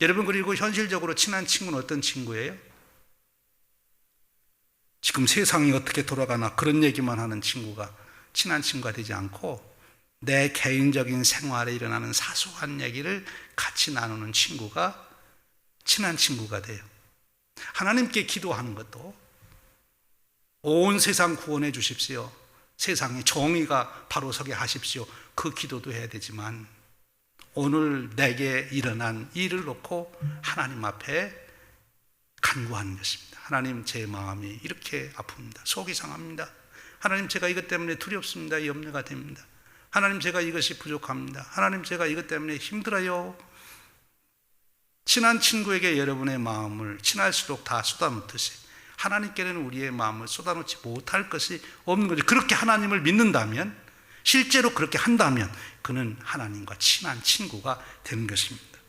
여러분 그리고 현실적으로 친한 친구는 어떤 친구예요? 지금 세상이 어떻게 돌아가나 그런 얘기만 하는 친구가 친한 친구가 되지 않고 내 개인적인 생활에 일어나는 사소한 얘기를 같이 나누는 친구가 친한 친구가 돼요. 하나님께 기도하는 것도 온 세상 구원해 주십시오. 세상에 정의가 바로 서게 하십시오. 그 기도도 해야 되지만 오늘 내게 일어난 일을 놓고 하나님 앞에 간구하는 것입니다. 하나님 제 마음이 이렇게 아픕니다. 속이 상합니다. 하나님 제가 이것 때문에 두렵습니다. 염려가 됩니다. 하나님 제가 이것이 부족합니다. 하나님 제가 이것 때문에 힘들어요. 친한 친구에게 여러분의 마음을 친할수록 다 쏟아놓듯이 하나님께는 우리의 마음을 쏟아놓지 못할 것이 없는 거죠. 그렇게 하나님을 믿는다면 실제로 그렇게 한다면 그는 하나님과 친한 친구가 되는 것입니다.